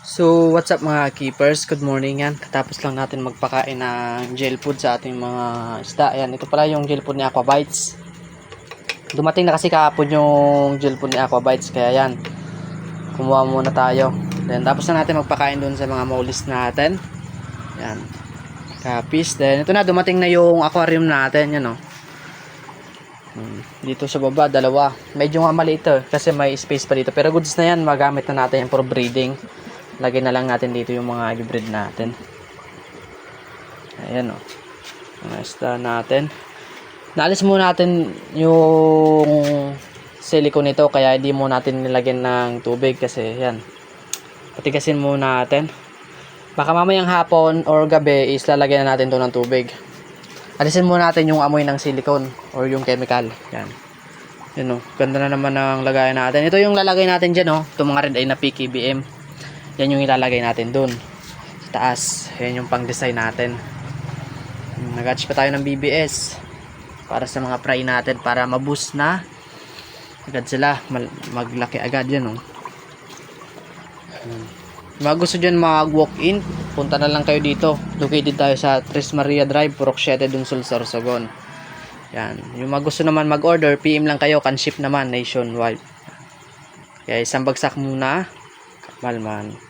So, what's up mga keepers? Good morning yan. Katapos lang natin magpakain ng gel food sa ating mga isda. Ayan, ito pala yung gel food ni Aquabites. Dumating na kasi kahapon yung gel food ni Aquabites. Kaya yan, kumuha muna tayo. Then, tapos na natin magpakain dun sa mga maulis natin. Yan. Kapis. Then, ito na, dumating na yung aquarium natin. Yan o. Hmm, Dito sa baba, dalawa. Medyo nga maliit to, kasi may space pa dito. Pero goods na yan, magamit na natin yan for breeding. Lagyan na lang natin dito yung mga hybrid natin. Ayan o. Mga isda natin. Naalis muna natin yung silicone nito kaya hindi mo natin nilagyan ng tubig kasi yan. Patigasin muna natin. Baka mamayang hapon or gabi is lalagyan na natin to ng tubig. Alisin muna natin yung amoy ng silicone or yung chemical. Yan. Yan o. Ganda na naman ang lagayan natin. Ito yung lalagay natin dyan o. Itong mga red eye na PKBM. Yan yung ilalagay natin dun. Sa taas. Yan yung pang design natin. Nag-attach pa tayo ng BBS. Para sa mga fry natin. Para maboost na. Agad sila. Maglaki agad yan o. Mga gusto dyan mag-walk-in, punta na lang kayo dito. Located tayo sa Tres Maria Drive, Purok 7, Dunsol, Sorsogon. Yan. Yung mga gusto naman mag-order, PM lang kayo, can ship naman nationwide. Kaya isang bagsak muna. Malman.